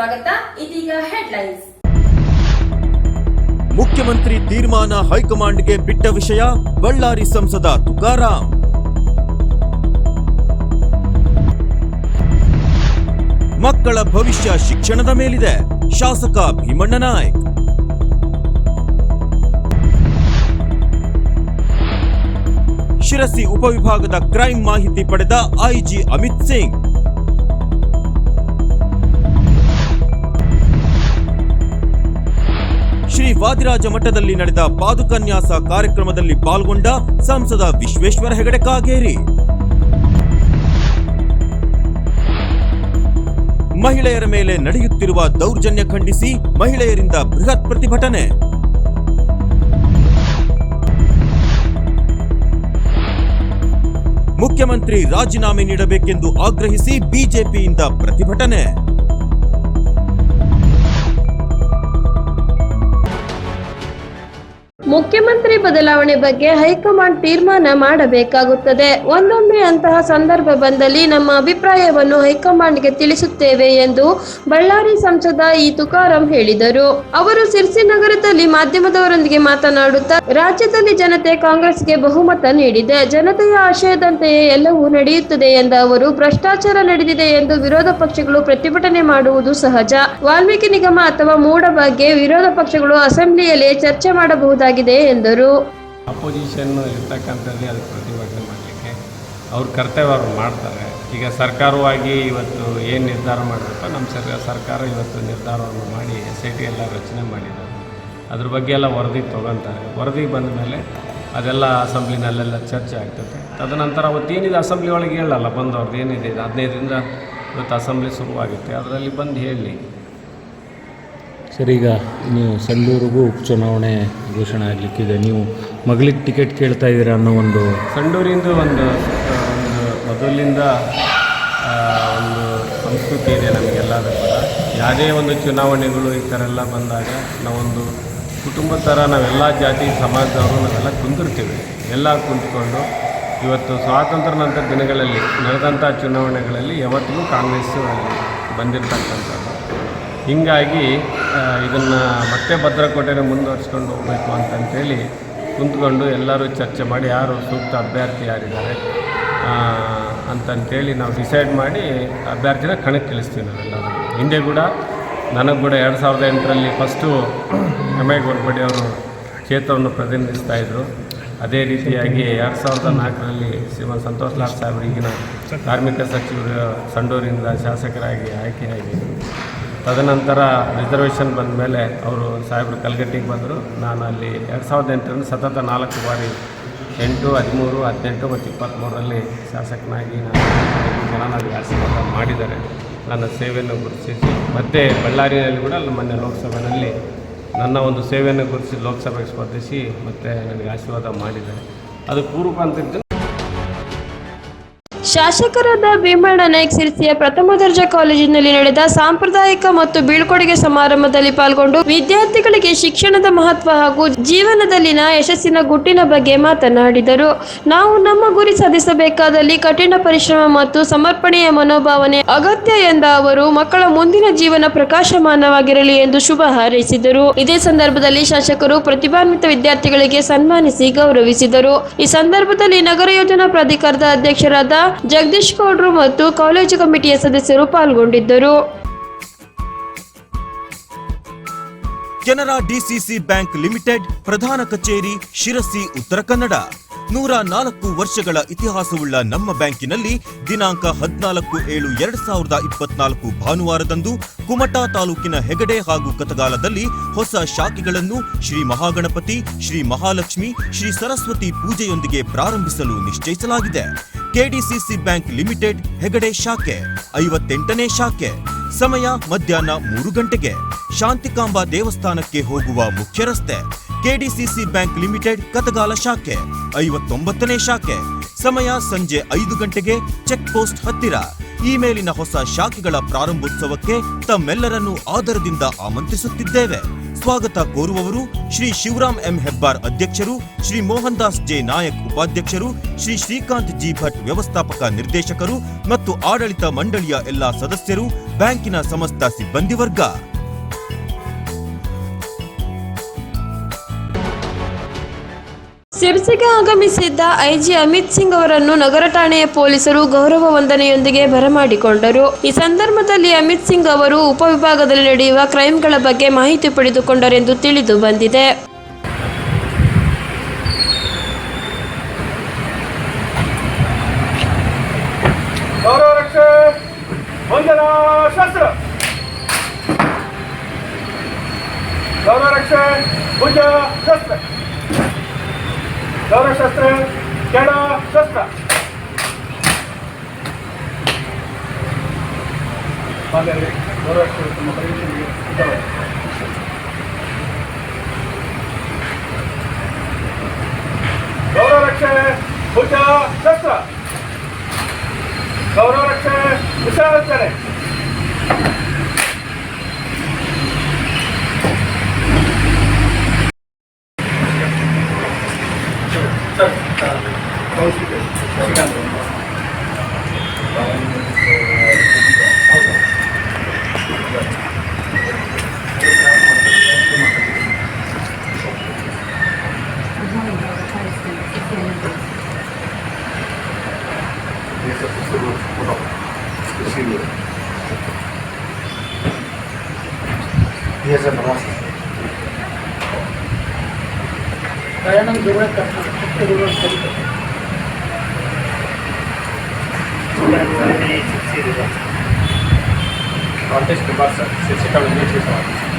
ಸ್ವಾಗತ. ಇದೀಗ ಹೆಡ್ಲೈನ್ಸ್ ಮುಖ್ಯಮಂತ್ರಿ ತೀರ್ಮಾನ ಹೈಕಮಾಂಡ್ಗೆ ಬಿಟ್ಟ ವಿಷಯ, ಬಳ್ಳಾರಿ ಸಂಸದ ತುಕಾರಾಂ. ಮಕ್ಕಳ ಭವಿಷ್ಯ ಶಿಕ್ಷಣದ ಮೇಲಿದೆ, ಶಾಸಕ ಭೀಮಣ್ಣ ನಾಯ್ಕ್. ಶಿರಸಿ ಉಪವಿಭಾಗದ ಕ್ರೈಮ್ ಮಾಹಿತಿ ಪಡೆದ ಐಜಿ ಅಮಿತ್ ಸಿಂಗ್. ವಾದಿರಾಜ ಮಠದಲ್ಲಿ ನಡೆದ ಪಾದುಕನ್ಯಾಸ ಕಾರ್ಯಕ್ರಮದಲ್ಲಿ ಪಾಲ್ಗೊಂಡ ಸಂಸದ ವಿಶ್ವೇಶ್ವರ ಹೆಗಡೆ ಕಾಗೇರಿ. ಮಹಿಳೆಯರ ಮೇಲೆ ನಡೆಯುತ್ತಿರುವ ದೌರ್ಜನ್ಯ ಖಂಡಿಸಿ ಮಹಿಳೆಯರಿಂದ ಬೃಹತ್ ಪ್ರತಿಭಟನೆ. ಮುಖ್ಯಮಂತ್ರಿ ರಾಜೀನಾಮೆ ನೀಡಬೇಕೆಂದು ಆಗ್ರಹಿಸಿ ಬಿಜೆಪಿಯಿಂದ ಪ್ರತಿಭಟನೆ. ಮುಖ್ಯಮಂತ್ರಿ ಬದಲಾವಣೆ ಬಗ್ಗೆ ಹೈಕಮಾಂಡ್ ತೀರ್ಮಾನ ಮಾಡಬೇಕಾಗುತ್ತದೆ. ಒಂದೊಮ್ಮೆ ಅಂತಹ ಸಂದರ್ಭ ಬಂದಲ್ಲಿ ನಮ್ಮ ಅಭಿಪ್ರಾಯವನ್ನು ಹೈಕಮಾಂಡ್ಗೆ ತಿಳಿಸುತ್ತೇವೆ ಎಂದು ಬಳ್ಳಾರಿ ಸಂಸದ ಇ ತುಕಾರಾಂ ಹೇಳಿದರು. ಅವರು ಸಿರ್ಸಿ ನಗರದಲ್ಲಿ ಮಾಧ್ಯಮದವರೊಂದಿಗೆ ಮಾತನಾಡುತ್ತಾ, ರಾಜ್ಯದಲ್ಲಿ ಜನತೆ ಕಾಂಗ್ರೆಸ್ಗೆ ಬಹುಮತ ನೀಡಿದೆ. ಜನತೆಯ ಆಶಯದಂತೆಯೇ ಎಲ್ಲವೂ ನಡೆಯುತ್ತದೆ ಎಂದ ಅವರು, ಭ್ರಷ್ಟಾಚಾರ ನಡೆದಿದೆ ಎಂದು ವಿರೋಧ ಪಕ್ಷಗಳು ಪ್ರತಿಭಟನೆ ಮಾಡುವುದು ಸಹಜ. ವಾಲ್ಮೀಕಿ ನಿಗಮ ಅಥವಾ ಮೂಡ ಬಗ್ಗೆ ವಿರೋಧ ಪಕ್ಷಗಳು ಅಸೆಂಬ್ಲಿಯಲ್ಲಿ ಚರ್ಚೆ ಮಾಡಬಹುದಾಗಿದೆ ಎಂದರು. ಅಪೋಸಿಷನ್ ಇರ್ತಕ್ಕಂಥದ್ದೇ ಅದಕ್ಕೆ ಪ್ರತಿಭಟನೆ ಮಾಡಲಿಕ್ಕೆ. ಅವ್ರ ಕರ್ತವ್ಯ ಅವ್ರು ಮಾಡ್ತಾರೆ. ಈಗ ಸರ್ಕಾರವಾಗಿ ಇವತ್ತು ಏನು ನಿರ್ಧಾರ ಮಾಡಬೇಕು ನಮ್ಮ ಸರ್ಕಾರ ಸರ್ಕಾರ ಇವತ್ತು ನಿರ್ಧಾರವನ್ನು ಮಾಡಿ ಎಸ್ ಐ ಟಿ ಎಲ್ಲ ರಚನೆ ಮಾಡಿದ್ದಾರೆ. ಅದ್ರ ಬಗ್ಗೆ ಎಲ್ಲ ವರದಿ ತೊಗೊತಾರೆ. ವರದಿ ಬಂದ ಮೇಲೆ ಅದೆಲ್ಲ ಅಸೆಂಬ್ಲಿನಲ್ಲೆಲ್ಲ ಚರ್ಚೆ ಆಗ್ತದೆ. ತದನಂತರ ಅವತ್ತೇನಿದೆ ಅಸೆಂಬ್ಲಿ ಒಳಗೆ ಹೇಳಲ್ಲ, ಬಂದವ್ರದ್ದು ಏನಿದೆ ಇದು ಹದಿನೈದರಿಂದ ಇವತ್ತು ಅಸೆಂಬ್ಲಿ ಶುರುವಾಗುತ್ತೆ. ಅದರಲ್ಲಿ ಬಂದು ಹೇಳಿ. ಸರ್, ಈಗ ನೀವು ಸಂಡೂರಿಗೂ ಉಪಚುನಾವಣೆ ಘೋಷಣೆ ಆಗಲಿಕ್ಕಿದೆ. ನೀವು ಮಗಳಿಗೆ ಟಿಕೆಟ್ ಕೇಳ್ತಾ ಇದ್ದೀರಾ ಅನ್ನೋ ಒಂದು ಸಂಡೂರಿಂದ ಒಂದು ಒಂದು ಮೊದಲಿಂದ ಒಂದು ಸಂಸ್ಕೃತಿ ಇದೆ ನಮಗೆಲ್ಲರೂ ಕೂಡ. ಯಾವುದೇ ಒಂದು ಚುನಾವಣೆಗಳು ಈ ಥರ ಎಲ್ಲ ಬಂದಾಗ ನಾವೊಂದು ಕುಟುಂಬ ಥರ ನಾವೆಲ್ಲ ಜಾತಿ, ಸಮಾಜದವರು ನಾವೆಲ್ಲ ಕುಂದಿರ್ತೀವಿ. ಎಲ್ಲ ಕುಂತ್ಕೊಂಡು ಇವತ್ತು ಸ್ವಾತಂತ್ರ್ಯ ನಂತರ ದಿನಗಳಲ್ಲಿ ನಡೆದಂಥ ಚುನಾವಣೆಗಳಲ್ಲಿ ಯಾವತ್ತಿಗೂ ಕಾಂಗ್ರೆಸ್ಸು ಅಲ್ಲಿ ಬಂದಿರತಕ್ಕಂಥದ್ದು. ಹೀಗಾಗಿ ಇದನ್ನು ಮತ್ತೆ ಭದ್ರಕೋಟೆನ ಮುಂದುವರಿಸ್ಕೊಂಡು ಹೋಗಬೇಕು ಅಂತಂತೇಳಿ ಕುಂತ್ಕೊಂಡು ಎಲ್ಲರೂ ಚರ್ಚೆ ಮಾಡಿ ಯಾರು ಸೂಕ್ತ ಅಭ್ಯರ್ಥಿ ಯಾರಿದ್ದಾರೆ ಅಂತಂಥೇಳಿ ನಾವು ಡಿಸೈಡ್ ಮಾಡಿ ಅಭ್ಯರ್ಥಿನ ಕಣಕ್ಕೆ ಕಳಿಸ್ತೀವಿ ನಾವೆಲ್ಲರೂ. ಹಿಂದೆ ಕೂಡ, ನನಗೆ ಕೂಡ ಎರಡು ಸಾವಿರದ ಎಂಟರಲ್ಲಿ ಫಸ್ಟು ಎಂ ಅವರು ಕ್ಷೇತ್ರವನ್ನು ಪ್ರತಿನಿಧಿಸ್ತಾ ಇದ್ದರು ಅದೇ ರೀತಿಯಾಗಿ ಎರಡು ಸಾವಿರದ ನಾಲ್ಕರಲ್ಲಿ ಶ್ರೀಮಂತ ಸಂತೋಷ್ ಲಾಲ್ ಸಾಹೇಬರು, ಈಗಿನ ಕಾರ್ಮಿಕ ಸಚಿವರು ಸಂಡೂರಿಂದ ಶಾಸಕರಾಗಿ ಆಯ್ಕೆಯಾಗಿ ತದನಂತರ ರಿಸರ್ವೇಷನ್ ಬಂದ ಮೇಲೆ ಅವರು ಸಾಹೇಬರು ಕಲ್ಗಟ್ಟಿಗೆ ಬಂದರು. ನಾನು ಅಲ್ಲಿ ಎರಡು ಸಾವಿರದ ಎಂಟರಿಂದ ಸತತ ನಾಲ್ಕು ಬಾರಿ ಎಂಟು, ಹದಿಮೂರು, ಹದಿನೆಂಟು ಮತ್ತು ಇಪ್ಪತ್ತ್ಮೂರರಲ್ಲಿ ಶಾಸಕನಾಗಿ ನಾನು ಜನ ನನಗೆ ಆಶೀರ್ವಾದ ಮಾಡಿದ್ದಾರೆ ನನ್ನ ಸೇವೆಯನ್ನು ಗುರುತಿಸಿ. ಮತ್ತು ಬಳ್ಳಾರಿಯಲ್ಲಿ ಕೂಡ ಅಲ್ಲಿ ಮೊನ್ನೆ ಲೋಕಸಭೆಯಲ್ಲಿ ನನ್ನ ಒಂದು ಸೇವೆಯನ್ನು ಗುರುತಿಸಿ ಲೋಕಸಭೆಗೆ ಸ್ಪರ್ಧಿಸಿ ಮತ್ತು ನನಗೆ ಆಶೀರ್ವಾದ ಮಾಡಿದ್ದಾರೆ. ಅದು ಪೂರ್ವ ಅಂತ ಶಾಸಕರಾದ ಭೀಮಣ್ಣ ನಾಯ್ಕ್ ಸಿರಿಸಿಯ ಪ್ರಥಮ ದರ್ಜೆ ಕಾಲೇಜಿನಲ್ಲಿ ನಡೆದ ಸಾಂಪ್ರದಾಯಿಕ ಮತ್ತು ಬೀಳ್ಕೊಡುಗೆ ಸಮಾರಂಭದಲ್ಲಿ ಪಾಲ್ಗೊಂಡು ವಿದ್ಯಾರ್ಥಿಗಳಿಗೆ ಶಿಕ್ಷಣದ ಮಹತ್ವ ಹಾಗೂ ಜೀವನದಲ್ಲಿನ ಯಶಸ್ಸಿನ ಗುಟ್ಟಿನ ಬಗ್ಗೆ ಮಾತನಾಡಿದರು. ನಾವು ನಮ್ಮ ಗುರಿ ಸಾಧಿಸಬೇಕಾದಲ್ಲಿ ಕಠಿಣ ಪರಿಶ್ರಮ ಮತ್ತು ಸಮರ್ಪಣೆಯ ಮನೋಭಾವನೆ ಅಗತ್ಯ ಎಂದ ಅವರು, ಮಕ್ಕಳ ಮುಂದಿನ ಜೀವನ ಪ್ರಕಾಶಮಾನವಾಗಿರಲಿ ಎಂದು ಶುಭ ಹಾರೈಸಿದರು. ಇದೇ ಸಂದರ್ಭದಲ್ಲಿ ಶಾಸಕರು ಪ್ರತಿಭಾನ್ವಿತ ವಿದ್ಯಾರ್ಥಿಗಳಿಗೆ ಸನ್ಮಾನಿಸಿ ಗೌರವಿಸಿದರು. ಈ ಸಂದರ್ಭದಲ್ಲಿ ನಗರ ಯೋಜನಾ ಪ್ರಾಧಿಕಾರದ ಅಧ್ಯಕ್ಷರಾದ ಜಗದೀಶ್ ಗೌಡ್ರು ಮತ್ತು ಕಾಲೇಜು ಕಮಿಟಿಯ ಸದಸ್ಯರು ಪಾಲ್ಗೊಂಡಿದ್ದರು. ಕೆನರಾ ಡಿಸಿಸಿ ಬ್ಯಾಂಕ್ ಲಿಮಿಟೆಡ್ ಪ್ರಧಾನ ಕಚೇರಿ ಶಿರಸಿ, ಉತ್ತರ ಕನ್ನಡ. ನೂರ ನಾಲ್ಕು ವರ್ಷಗಳ ಇತಿಹಾಸವುಳ್ಳ ನಮ್ಮ ಬ್ಯಾಂಕಿನಲ್ಲಿ ದಿನಾಂಕ ಹದಿನಾಲ್ಕು ಏಳು ಎರಡ್ ಸಾವಿರದ ಇಪ್ಪತ್ನಾಲ್ಕು ಭಾನುವಾರದಂದು ಕುಮಟಾ ತಾಲೂಕಿನ ಹೆಗಡೆ ಹಾಗೂ ಕತಗಾಲದಲ್ಲಿ ಹೊಸ ಶಾಖೆಗಳನ್ನು ಶ್ರೀ ಮಹಾಗಣಪತಿ, ಶ್ರೀ ಮಹಾಲಕ್ಷ್ಮಿ, ಶ್ರೀ ಸರಸ್ವತಿ ಪೂಜೆಯೊಂದಿಗೆ ಪ್ರಾರಂಭಿಸಲು ನಿಶ್ಚಯಿಸಲಾಗಿದೆ. ಕೆಡಿಸಿಸಿ ಬ್ಯಾಂಕ್ ಲಿಮಿಟೆಡ್, ಹೆಗಡೆ ಶಾಖೆ, ಐವತ್ತೆಂಟನೇ ಶಾಖೆ. ಸಮಯ ಮಧ್ಯಾಹ್ನ ಮೂರು ಗಂಟೆಗೆ. ಶಾಂತಿಕಾಂಬಾ ದೇವಸ್ಥಾನಕ್ಕೆ ಹೋಗುವ ಮುಖ್ಯ ರಸ್ತೆ ಕೆಡಿಸಿಸಿ ಬ್ಯಾಂಕ್ ಲಿಮಿಟೆಡ್ ಕತಗಾಲ ಶಾಖೆ, ಐವತ್ತೊಂಬತ್ತನೇ ಶಾಖೆ. ಸಮಯ ಸಂಜೆ ಐದು ಗಂಟೆಗೆ ಚೆಕ್ ಪೋಸ್ಟ್ ಹತ್ತಿರ. ಈ ಮೇಲಿನ ಹೊಸ ಶಾಖೆಗಳ ಪ್ರಾರಂಭೋತ್ಸವಕ್ಕೆ ತಮ್ಮೆಲ್ಲರನ್ನೂ ಆದರದಿಂದ ಆಮಂತ್ರಿಸುತ್ತಿದ್ದೇವೆ. ಸ್ವಾಗತ ಕೋರುವವರು ಶ್ರೀ ಶಿವರಾಮ್ ಎಂ ಹೆಬ್ಬಾರ್ ಅಧ್ಯಕ್ಷರು, ಶ್ರೀ ಮೋಹನ್ ದಾಸ್ ಜೆ ನಾಯಕ್ ಉಪಾಧ್ಯಕ್ಷರು, ಶ್ರೀ ಶ್ರೀಕಾಂತ್ ಜಿ ಭಟ್ ವ್ಯವಸ್ಥಾಪಕ ನಿರ್ದೇಶಕರು ಮತ್ತು ಆಡಳಿತ ಮಂಡಳಿಯ ಎಲ್ಲಾ ಸದಸ್ಯರು, ಬ್ಯಾಂಕಿನ ಸಮಸ್ತ ಸಿಬ್ಬಂದಿ ವರ್ಗ. ಸಿರ್ಸಿಗೆ ಆಗಮಿಸಿದ್ದ ಐಜಿ ಅಮಿತ್ ಸಿಂಗ್ ಅವರನ್ನು ನಗರ ಠಾಣೆಯ ಪೊಲೀಸರು ಗೌರವ ವಂದನೆಯೊಂದಿಗೆ ಬರಮಾಡಿಕೊಂಡರು. ಈ ಸಂದರ್ಭದಲ್ಲಿ ಅಮಿತ್ ಸಿಂಗ್ ಅವರು ಉಪವಿಭಾಗದಲ್ಲಿ ನಡೆಯುವ ಕ್ರೈಮ್ಗಳ ಬಗ್ಗೆ ಮಾಹಿತಿ ಪಡೆದುಕೊಂಡರೆಂದು ತಿಳಿದು ಬಂದಿದೆ. ಗೌರವ ರಕ್ಷೆ ವಂದನಾ ಶಾಸ್ತ್ರ ಗೌರವ ರಕ್ಷೆ ಭುಜ ಶಸ್ತ್ರ. ಗೌರವ ಶಾಸ್ತ್ರ ಕೆಳ ಶಸ್ತ್ರ ಹಾಗಾಗಿ ಗೌರವ ರಕ್ಷೆ ತಮ್ಮ ಪರೀಕ್ಷೆಗೆ ಸಿದ್ಧವಾಗಿದೆ ಗೌರವ ರಕ್ಷೆ ಭುಜ ಶಸ್ತ್ರ ಗೌರವ ರಕ್ಷೆ ವಿಚಾರಿಸ್ತಾರೆ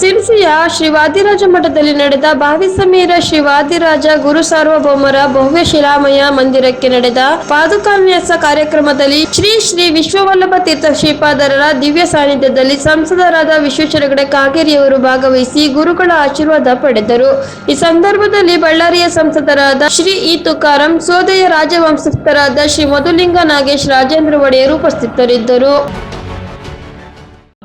ಸಿರ್ಸಿಯ ಶ್ರೀ ವಾದಿರಾಜ ಮಠದಲ್ಲಿ ನಡೆದ ಭಾವಿ ಸಮೀರ ಶ್ರೀ ವಾದಿರಾಜ ಗುರು ಸಾರ್ವಭೌಮರ ಭವ್ಯ ಶಿಲಾಮಯ ಮಂದಿರಕ್ಕೆ ನಡೆದ ಪಾದುಕಾನ್ಯಾಸ ಕಾರ್ಯಕ್ರಮದಲ್ಲಿ ಶ್ರೀ ಶ್ರೀ ವಿಶ್ವವಲ್ಲಭ ತೀರ್ಥ ಶ್ರೀಪಾದರರ ದಿವ್ಯ ಸಾನ್ನಿಧ್ಯದಲ್ಲಿ ಸಂಸದರಾದ ವಿಶ್ವೇಶ್ವರಗಡೆ ಕಾಗೇರಿಯವರು ಭಾಗವಹಿಸಿ ಗುರುಗಳ ಆಶೀರ್ವಾದ ಪಡೆದರು. ಈ ಸಂದರ್ಭದಲ್ಲಿ ಬಳ್ಳಾರಿಯ ಸಂಸದರಾದ ಶ್ರೀ ಇ ತುಕಾರಂ, ಸೋದಯ ರಾಜವಂಶಸ್ಥರಾದ ಶ್ರೀ ಮಧುಲಿಂಗ ನಾಗೇಶ್ ರಾಜೇಂದ್ರ ಒಡೆಯರು ಉಪಸ್ಥಿತರಿದ್ದರು.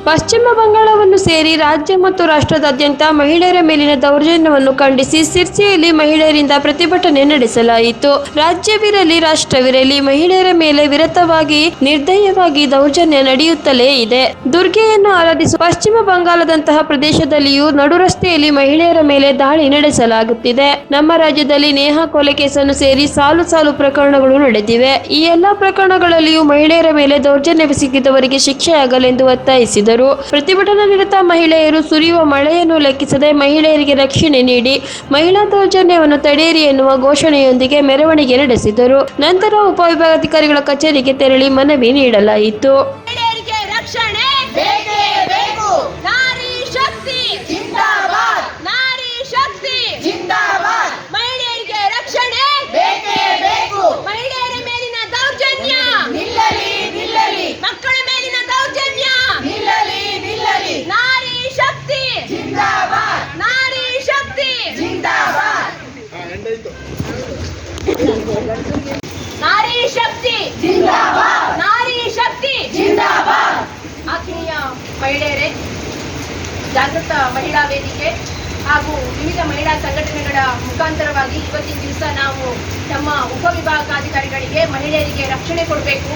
ಪಶ್ಚಿಮ ಬಂಗಾಳವನ್ನು ಸೇರಿ ರಾಜ್ಯ ಮತ್ತು ರಾಷ್ಟ್ರದಾದ್ಯಂತ ಮಹಿಳೆಯರ ಮೇಲಿನ ದೌರ್ಜನ್ಯವನ್ನು ಖಂಡಿಸಿ ಸಿರ್ಸಿಯಲ್ಲಿ ಮಹಿಳೆಯರಿಂದ ಪ್ರತಿಭಟನೆ ನಡೆಸಲಾಯಿತು. ರಾಜ್ಯವಿರಲಿ, ರಾಷ್ಟ್ರವಿರಲಿ, ಮಹಿಳೆಯರ ಮೇಲೆ ವಿರತವಾಗಿ, ನಿರ್ದಯವಾಗಿ ದೌರ್ಜನ್ಯ ನಡೆಯುತ್ತಲೇ ಇದೆ. ದುರ್ಗೆಯನ್ನು ಆರಾಧಿಸುವ ಪಶ್ಚಿಮ ಬಂಗಾಳದಂತಹ ಪ್ರದೇಶದಲ್ಲಿಯೂ ನಡು ರಸ್ತೆಯಲ್ಲಿ ಮಹಿಳೆಯರ ಮೇಲೆ ದಾಳಿ ನಡೆಸಲಾಗುತ್ತಿದೆ. ನಮ್ಮ ರಾಜ್ಯದಲ್ಲಿ ನೇಹಾ ಕೊಲೆ ಕೇಸನ್ನು ಸೇರಿ ಸಾಲು ಸಾಲು ಪ್ರಕರಣಗಳು ನಡೆದಿವೆ. ಈ ಎಲ್ಲಾ ಪ್ರಕರಣಗಳಲ್ಲಿಯೂ ಮಹಿಳೆಯರ ಮೇಲೆ ದೌರ್ಜನ್ಯವೆಸಗಿದವರಿಗೆ ಶಿಕ್ಷೆಯಾಗಲೆಂದು ಒತ್ತಾಯಿಸಿದರು. ಪ್ರತಿಭಟನಾ ನಿರತ ಮಹಿಳೆಯರು ಸುರಿಯುವ ಮಳೆಯನ್ನು ಲೆಕ್ಕಿಸದೆ ಮಹಿಳೆಯರಿಗೆ ರಕ್ಷಣೆ ನೀಡಿ ಮಹಿಳಾ ದೌರ್ಜನ್ಯವನ್ನು ತಡೆಯಿರಿ ಎನ್ನುವ ಘೋಷಣೆಯೊಂದಿಗೆ ಮೆರವಣಿಗೆ ನಡೆಸಿದರು. ನಂತರ ಉಪವಿಭಾಗಾಧಿಕಾರಿಗಳ ಕಚೇರಿಗೆ ತೆರಳಿ ಮನವಿ ನೀಡಲಾಯಿತು. ನಾರಿ ಶಕ್ತಿ ನಾರಿ ಶಕ್ತಿ. ಜಿಂದಾಬಾದ್. ನಾರಿ ಶಕ್ತಿ. ಜಿಂದಾಬಾದ್. ಆತ್ಮೀಯ ಮಹಿಳೆಯರೇ ಜಾಗೃತ ಮಹಿಳಾ ವೇದಿಕೆ ಹಾಗೂ ವಿವಿಧ ಮಹಿಳಾ ಸಂಘಟನೆಗಳ ಮುಖಾಂತರವಾಗಿ ಇವತ್ತಿನ ದಿವಸ ನಾವು ನಮ್ಮ ಉಪವಿಭಾಗಾಧಿಕಾರಿಗಳಿಗೆ ಮಹಿಳೆಯರಿಗೆ ರಕ್ಷಣೆ ಕೊಡಬೇಕು.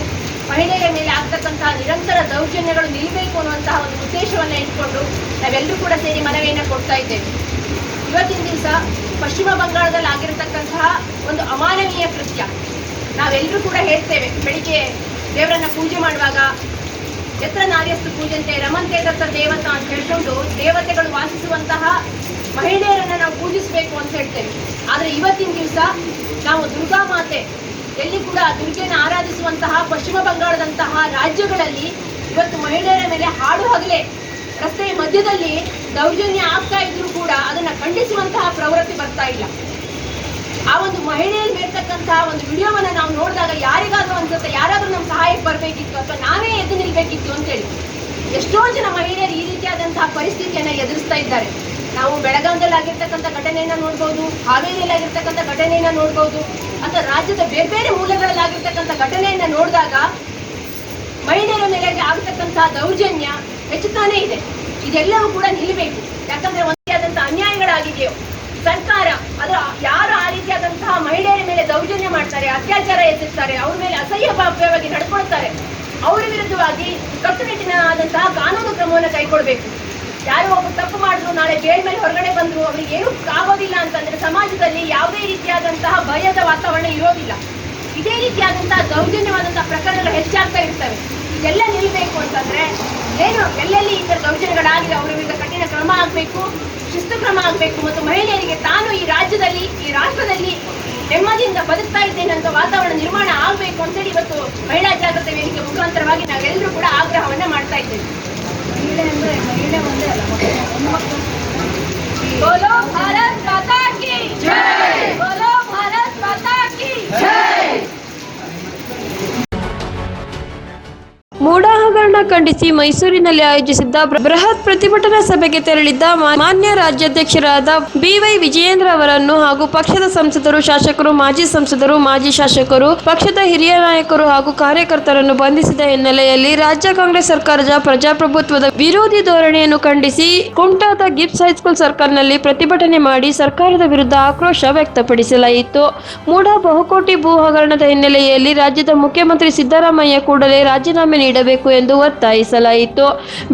ಮಹಿಳೆಯರ ಮೇಲೆ ಆಗ್ತಕ್ಕಂತಹ ನಿರಂತರ ದೌರ್ಜನ್ಯಗಳು ನಿಲ್ಲಬೇಕು ಅನ್ನುವಂತಹ ಒಂದು ಉದ್ದೇಶವನ್ನು ಇಟ್ಕೊಂಡು ನಾವೆಲ್ಲರೂ ಕೂಡ ಸೇರಿ ಮನವಿಯನ್ನು ಕೊಡ್ತಾ ಇದ್ದೇವೆ. ಇವತ್ತಿನ ದಿವಸ ಪಶ್ಚಿಮ ಬಂಗಾಳದಲ್ಲಿ ಆಗಿರತಕ್ಕಂತಹ ಒಂದು ಅಮಾನವೀಯ ಕೃತ್ಯ. ನಾವೆಲ್ಲರೂ ಕೂಡ ಹೇಳ್ತೇವೆ, ಬೆಳಿಗ್ಗೆ ದೇವರನ್ನ ಪೂಜೆ ಮಾಡುವಾಗ ಎತ್ತರ ನಾರ್ಯಸ್ತು ಪೂಜಂತೆ, ರಮಂತೆ ದತ್ತ ದೇವತಾ ಅಂತ ಹೇಳ್ಕೊಂಡು ದೇವತೆಗಳು ವಾಸಿಸುವಂತಹ ಮಹಿಳೆಯರನ್ನ ನಾವು ಪೂಜಿಸಬೇಕು ಅಂತ ಹೇಳ್ತೇವೆ. ಆದ್ರೆ ಇವತ್ತಿನ ದಿವಸ ನಾವು ದುರ್ಗಾ ಮಾತೆ, ಎಲ್ಲಿ ಕೂಡ ದುರ್ಗೆನ ಆರಾಧಿಸುವಂತಹ ಪಶ್ಚಿಮ ಬಂಗಾಳದಂತಹ ರಾಜ್ಯಗಳಲ್ಲಿ ಇವತ್ತು ಮಹಿಳೆಯರ ಮೇಲೆ ಹಾಡು ಹಗಲೇ. ರಸ್ತೆಯ ಮಧ್ಯದಲ್ಲಿ ದೌರ್ಜನ್ಯ ಆಗ್ತಾ ಇದ್ರೂ ಕೂಡ ಅದನ್ನ ಖಂಡಿಸುವಂತಹ ಪ್ರವೃತ್ತಿ ಬರ್ತಾ ಇಲ್ಲ. ಆ ಒಂದು ಮಹಿಳೆಯಲ್ಲಿ ಮೇಲ್ತಕ್ಕಂತಹ ಒಂದು ವಿಡಿಯೋವನ್ನ ನಾವು ನೋಡಿದಾಗ ಯಾರಿಗಾದ್ರೂ ಅನ್ಸುತ್ತೆ, ಯಾರಾದ್ರೂ ನಮ್ಮ ಸಹಾಯಕ್ಕೆ ಬರಬೇಕಿತ್ತು ಅಥವಾ ನಾವೇ ಎದ್ದು ನಿಲ್ಬೇಕಿತ್ತು ಅಂತೇಳಿ ಎಷ್ಟೋ ಜನ ಮಹಿಳೆಯರು ಈ ರೀತಿಯಾದಂತಹ ಪರಿಸ್ಥಿತಿಯನ್ನ ಎದುರಿಸ್ತಾ ಇದ್ದಾರೆ. ನಾವು ಬೆಳಗಾಂದಲ್ಲಿ ಆಗಿರ್ತಕ್ಕಂಥ ಘಟನೆಯನ್ನ ನೋಡ್ಬೋದು, ಹಾವೇರಿಯಲ್ಲಿ ಆಗಿರ್ತಕ್ಕಂಥ ಘಟನೆಯನ್ನ ನೋಡ್ಬೋದು, ಅಥವಾ ರಾಜ್ಯದ ಬೇರೆ ಬೇರೆ ಮೂಲಗಳಲ್ಲಿ ಆಗಿರ್ತಕ್ಕಂಥ ಘಟನೆಯನ್ನ ನೋಡಿದಾಗ ಮಹಿಳೆಯರ ಮೇಲೆ ಆಗತಕ್ಕಂತಹ ದೌರ್ಜನ್ಯ ಹೆಚ್ಚುತ್ತಾನೇ ಇದೆ. ಇದೆಲ್ಲವೂ ಕೂಡ ನಿಲ್ಲಬೇಕು ಯಾಕಂದ್ರೆ ಅನ್ಯಾಯಗಳಾಗಿದೆಯೋ ಸರ್ಕಾರ, ಅದು ಯಾರು ಆ ರೀತಿಯಾದಂತಹ ಮಹಿಳೆಯರ ಮೇಲೆ ದೌರ್ಜನ್ಯ ಮಾಡ್ತಾರೆ, ಅತ್ಯಾಚಾರ ಎದುರಿಸ್ತಾರೆ ಅವ್ರ ಮೇಲೆ ಅಸಹ್ಯ ಭಾವ್ಯವಾಗಿ ನಡ್ಕೊಳ್ತಾರೆ, ಅವರ ವಿರುದ್ಧವಾಗಿ ಕಟ್ಟುನಿಟ್ಟಿನ ಆದಂತಹ ಕಾನೂನು ಕ್ರಮವನ್ನು ಕೈಗೊಳ್ಬೇಕು. ಯಾರೋ ಒಬ್ಬರು ತಪ್ಪು ಮಾಡಿದ್ರು, ನಾಳೆ ಬೇರೆ ಮೇಲೆ ಹೊರಗಡೆ ಬಂದ್ರು, ಅವ್ರಿಗೆ ಏನು ಆಗೋದಿಲ್ಲ ಅಂತಂದ್ರೆ ಸಮಾಜದಲ್ಲಿ ಯಾವುದೇ ರೀತಿಯಾದಂತಹ ಭಯದ ವಾತಾವರಣ ಇರೋದಿಲ್ಲ. ಇದೇ ರೀತಿಯಾದಂತಹ ದೌರ್ಜನ್ಯವಾದಂತಹ ಪ್ರಕರಣಗಳು ಹೆಚ್ಚಾಗ್ತಾ ಇರ್ತವೆ. ಇದೆಲ್ಲ ನಿಲ್ಲಬೇಕು ಅಂತಂದ್ರೆ ಏನು, ಎಲ್ಲೆಲ್ಲಿ ಈ ಥರ ದೌರ್ಜನ್ಯಗಳಾಗಿದೆ ಅವರ ವಿರುದ್ಧ ಕಠಿಣ ಕ್ರಮ ಆಗಬೇಕು. ಶಿಸ್ತು ಕ್ರಮ ಆಗಬೇಕು ಮತ್ತು ಮಹಿಳೆಯರಿಗೆ ತಾನು ಈ ರಾಜ್ಯದಲ್ಲಿ ಈ ರಾಷ್ಟ್ರದಲ್ಲಿ ನೆಮ್ಮದಿಯಿಂದ ಬದುಕ್ತಾ ಇದ್ದೇನೆ ಅಂತ ವಾತಾವರಣ ನಿರ್ಮಾಣ ಆಗಬೇಕು ಅಂತೇಳಿ ಇವತ್ತು ಮಹಿಳಾ ಜಾಗೃತಿ ವೇದಿಕೆ ಮುಖಾಂತರವಾಗಿ ನಾವೆಲ್ಲರೂ ಕೂಡ ಆಗ್ರಹವನ್ನ ಮಾಡ್ತಾ ಇದ್ದೇವೆ. ಮಹಿಳೆ ಅಂದ್ರೆ ಮಹಿಳೆ ಒಂದೇ ಅಲ್ಲ ಬೋಲೋ ಭಾರತ್ ಮಾತಾ ಕಿ ಜೈ! ಬೋಲೋ ಭಾರತ್ ಮಾತಾ ಕಿ ಜೈ! ಮೂಡ ಹಗರಣ ಖಂಡಿಸಿ ಮೈಸೂರಿನಲ್ಲಿ ಆಯೋಜಿಸಿದ್ದ ಬೃಹತ್ ಪ್ರತಿಭಟನಾ ಸಭೆಗೆ ತೆರಳಿದ್ದ ಮಾನ್ಯ ರಾಜ್ಯಾಧ್ಯಕ್ಷರಾದ ಬಿವೈ ವಿಜಯೇಂದ್ರ ಅವರನ್ನು ಹಾಗೂ ಪಕ್ಷದ ಸಂಸದರು ಶಾಸಕರು, ಮಾಜಿ ಸಂಸದರು, ಮಾಜಿ ಶಾಸಕರು, ಪಕ್ಷದ ಹಿರಿಯ ನಾಯಕರು ಹಾಗೂ ಕಾರ್ಯಕರ್ತರನ್ನು ಬಂಧಿಸಿದ ಹಿನ್ನೆಲೆಯಲ್ಲಿ ರಾಜ್ಯ ಕಾಂಗ್ರೆಸ್ ಸರ್ಕಾರದ ಪ್ರಜಾಪ್ರಭುತ್ವದ ವಿರೋಧಿ ಧೋರಣೆಯನ್ನು ಖಂಡಿಸಿ ಕುಮಟಾದ ಗಿಬ್ಸ್ ಹೈಸ್ಕೂಲ್ ಸರ್ಕಲ್ನಲ್ಲಿ ಪ್ರತಿಭಟನೆ ಮಾಡಿ ಸರ್ಕಾರದ ವಿರುದ್ಧ ಆಕ್ರೋಶ ವ್ಯಕ್ತಪಡಿಸಲಾಯಿತು. ಮೂಡ ಬಹುಕೋಟಿ ಭೂ ಹಗರಣದ ಹಿನ್ನೆಲೆಯಲ್ಲಿ ರಾಜ್ಯದ ಮುಖ್ಯಮಂತ್ರಿ ಸಿದ್ದರಾಮಯ್ಯ ಕೂಡಲೇ ರಾಜೀನಾಮೆ ನೀಡಬೇಕು ಎಂದು ಒತ್ತಾಯಿಸಲಾಯಿತು.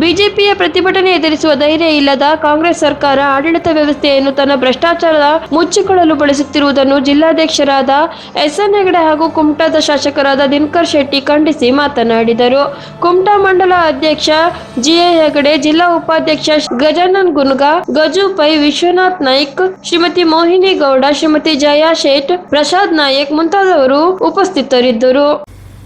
ಬಿಜೆಪಿಯ ಪ್ರತಿಭಟನೆ ಎದುರಿಸುವ ಧೈರ್ಯ ಇಲ್ಲದ ಕಾಂಗ್ರೆಸ್ ಸರ್ಕಾರ ಆಡಳಿತ ವ್ಯವಸ್ಥೆಯನ್ನು ತನ್ನ ಭ್ರಷ್ಟಾಚಾರದ ಮುಚ್ಚಿಕೊಳ್ಳಲು ಬಳಸುತ್ತಿರುವುದನ್ನು ಜಿಲ್ಲಾಧ್ಯಕ್ಷರಾದ ಎಸ್ ಎನ್ ಹೆಗಡೆ ಹಾಗೂ ಕುಮಟಾದ ಶಾಸಕರಾದ ದಿನಕರ್ ಶೆಟ್ಟಿ ಖಂಡಿಸಿ ಮಾತನಾಡಿದರು. ಕುಮಟಾ ಮಂಡಲ ಅಧ್ಯಕ್ಷ ಜಿಎ ಹೆಗಡೆ, ಜಿಲ್ಲಾ ಉಪಾಧ್ಯಕ್ಷ ಗಜಾನನ್ ಗುನ್ಗ, ಗಜು ಪೈ ವಿಶ್ವನಾಥ್ ನಾಯ್ಕ್, ಶ್ರೀಮತಿ ಮೋಹಿನಿ ಗೌಡ ಶ್ರೀಮತಿ ಜಯಾ ಶೇಟ್, ಪ್ರಸಾದ್ ನಾಯಕ್ ಮುಂತಾದವರು ಉಪಸ್ಥಿತರಿದ್ದರು.